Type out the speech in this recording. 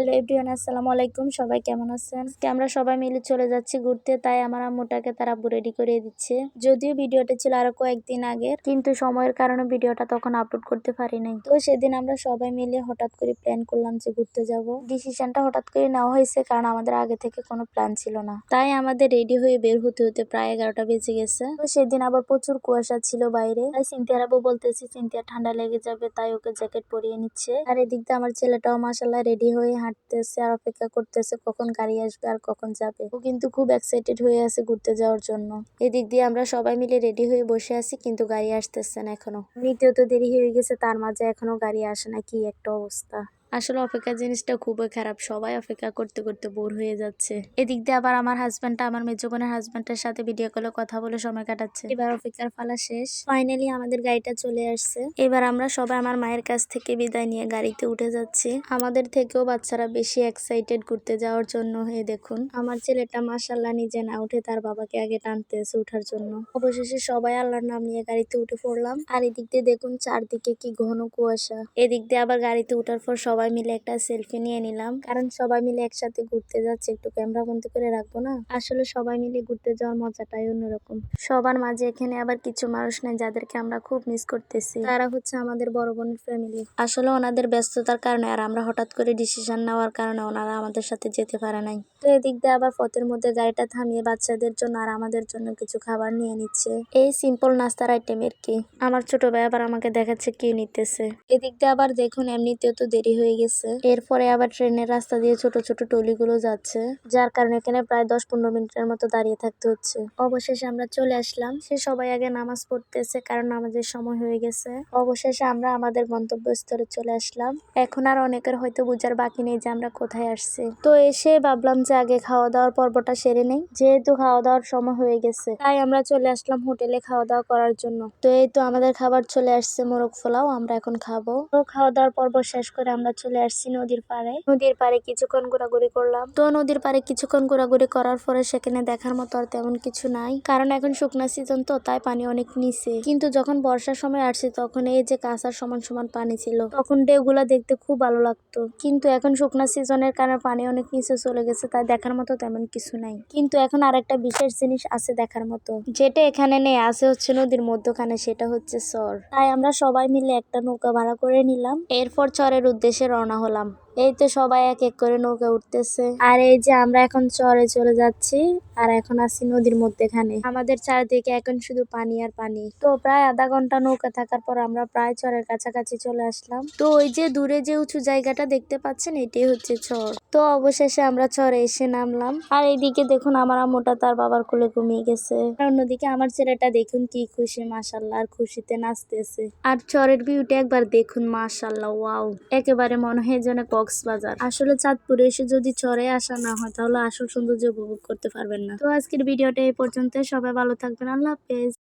Hello everyone, আসসালামু আলাইকুম। সবাই কেমন আছেন? আজকে আমরা সবাই মিলে চলে যাচ্ছি ঘুরতে, তাই আমার আম্মুটাকে তার আব্বু রেডি করে দিচ্ছে। যদিও ভিডিওটা ছিল আরও কয়েকদিন আগের, কিন্তু সময়ের কারণে ভিডিওটা তখন আপলোড করতে পারি নাই। তো সেদিন আমরা সবাই মিলে হঠাৎ করে প্ল্যান করলাম যে ঘুরতে যাব। ডিসিশনটা হঠাৎ করে নেওয়া হয়েছে, কারণ আমাদের আগে থেকে কোনো প্ল্যান ছিল না। তাই আমাদের রেডি হয়ে বের হতে হতে প্রায় এগারোটা বেজে গেছে। তো সেদিন আবার প্রচুর কুয়াশা ছিল বাইরে। তাই সিনথিয়ার আব্বু বলতেছি সিনথিয়া ঠান্ডা লেগে যাবে, তাই ওকে জ্যাকেট পরিয়ে নিচ্ছে। আর এদিক দিয়ে আমার ছেলেটাও মাসাল্লাহ রেডি হয়ে হাঁটতেছে, আর অপেক্ষা করতেছে কখন গাড়ি আসবে আর কখন যাবে। ও কিন্তু খুব এক্সাইটেড হয়ে আছে ঘুরতে যাওয়ার জন্য। এদিক দিয়ে আমরা সবাই মিলে রেডি হয়ে বসে আছি, কিন্তু গাড়ি আসতেছে না এখনও। নিতেও তো দেরি হয়ে গেছে, তার মাঝে এখনও গাড়ি আসে না, কি একটা অবস্থা। আসলে অপেক্ষা জিনিসটা খুবই খারাপ। সবাই অপেক্ষা করতে করতে বোর হয়ে যাচ্ছে। এদিক দিয়ে আবার আমার হাজব্যান্ডটা আমার মেজো বোনের হাজব্যান্ডের সাথে ভিডিও কলে কথা বলে সময় কাটাচ্ছে। এবার অপেক্ষার ফালা শেষ। ফাইনালি আমাদের গাড়িটা চলে আসছে। এবার আমরা সবাই আমার মায়ের কাছ থেকে বিদায় নিয়ে গাড়িতে উঠে যাচ্ছি। আমাদের থেকেও বাচ্চারা বেশি এক্সাইটেড ঘুরতে যাওয়ার জন্য। হয়ে দেখুন, আমার ছেলেটা মাসাল্লাহ নিজে না উঠে তার বাবাকে আগে টানতেছে উঠার জন্য। অবশেষে সবাই আল্লাহর নাম নিয়ে গাড়িতে উঠে পড়লাম। আর এদিক দিয়ে দেখুন চারদিকে কি ঘন কুয়াশা। এদিক দিয়ে আবার গাড়িতে উঠার পর সবাই মিলে একটা সেলফি নিয়ে নিলাম। কারণ সবাই মিলে একসাথে ঘুরতে যাচ্ছে, একটু ক্যামেরা বন্ধ করে রাখব না? আসলে সবাই মিলে ঘুরতে যাওয়ার মজাটাই অন্যরকম। সবার মাঝে এখানে আবার কিছু মানুষ নেই যাদেরকে আমরা খুব মিস করতেছি। তারা হচ্ছে আমাদের বড় বোনের ফ্যামিলি আসলে ওনাদের ব্যস্ততার কারণে আর আমরা হঠাৎ করে ডিসিশন নেওয়ার কারণে ওনারা আমাদের সাথে যেতে পারে নাই। তো এদিক দিয়ে আবার পথের মধ্যে গাড়িটা থামিয়ে বাচ্চাদের জন্য আর আমাদের জন্য কিছু খাবার নিয়ে নিচ্ছে। এই সিম্পল নাস্তার আইটেমের কি? আমার ছোট ভাই আবার আমাকে দেখাচ্ছে কি নিতেছে। এদিক দিয়ে আবার দেখুন, এমনিতেও তো দেরি হয়ে গেছে। এরপরে আবার ট্রেনের রাস্তা দিয়ে ছোট ছোট টলিগুলো যাচ্ছে, যার কারণে এখানে প্রায় দশ পনেরো মিনিটের মতো দাঁড়িয়ে থাকতে হচ্ছে। অবশেষে আমরা চলে আসলাম। সে সবাই আগে নামাজ পড়তেছে, কারণ নামাজের সময় হয়ে গেছে। অবশেষে আমরা আমাদের গন্তব্যস্থলে চলে আসলাম। এখন আর অনেকের হয়তো বুঝার বাকি নেই যে আমরা কোথায় আসছি। তো এসে ভাবলাম যে আগে খাওয়া দাওয়ার পর্বটা সেরে নেই, যেহেতু খাওয়া দাওয়ার সময় হয়ে গেছে। তাই আমরা চলে আসলাম হোটেলে খাওয়া দাওয়া করার জন্য। তো এই তো আমাদের খাবার চলে আসছে মোরগ পোলাও, আমরা এখন খাব। তো খাওয়া দাওয়ার পর্ব শেষ করে আমরা চলে আসছি নদীর পাড়ে। নদীর পাড়ে কিছুক্ষণ ঘোরাঘুরি করলাম। তো নদীর পাড়ে কিছুক্ষণ ঘোরাঘুরি করার পরে সেখানে দেখার মতো আর তেমন কিছু নাই। কারণ এখন শুকনা সিজন তো, তাই পানি অনেক নিচে। কিন্তু যখন বর্ষার সময় আসছি তখন এই যে কাঁচার সমান সমান পানি ছিল, তখন ঢেউগুলা দেখতে খুব ভালো লাগতো। কিন্তু এখন শুকনা সিজনের কারণে পানি অনেক নিচে চলে গেছে, তাই দেখার মতো তেমন কিছু নাই। কিন্তু এখন আরেকটা বিশেষ জিনিস আছে দেখার মতো। যেটা এখানে নেই, আছে হচ্ছে নদীর মধ্যখানে, সেটা হচ্ছে চর। তাই আমরা সবাই মিলে একটা নৌকা ভাড়া করে নিলাম। এরপর চরের উদ্দেশ্যে রওনা হলাম। এই তো সবাই এক এক করে নৌকা উঠতেছে। আর এই যে আমরা এখন চরে চলে যাচ্ছি, আর এখন আছি নদীর মধ্যে মধ্যেখানে। আমাদের চারিদিকে এখন শুধু পানি আর পানি। তো প্রায় আধা ঘণ্টা নৌকা থাকার পর আমরা প্রায় চরের কাছাকাছি চলে আসলাম। তো ওই যে দূরে যে উঁচু জায়গাটা দেখতে পাচ্ছেন, এটাই হচ্ছে চর। তো অবশেষে আমরা চরে এসে নামলাম। আর এইদিকে দেখুন আমার আম্মুটা তার বাবার কোলে ঘুমিয়ে গেছে। আর অন্যদিকে আমার ছেলেটা দেখুন কি খুশি মাসাল্লাহ আর খুশিতে নাচতেছে। আর চরের ভিউটা একবার দেখুন মাসাল্লাহ ওয়াও একেবারে মনে হয় যেন কক্সবাজার। আসলে চাঁদপুরে এসে যদি চরে আসা না হয়, তাহলে আসল সৌন্দর্য উপভোগ করতে পারবেন না। তো আজকের ভিডিওটা এই পর্যন্ত সবাই ভালো থাকবেন। আল্লাহ হাফেজ।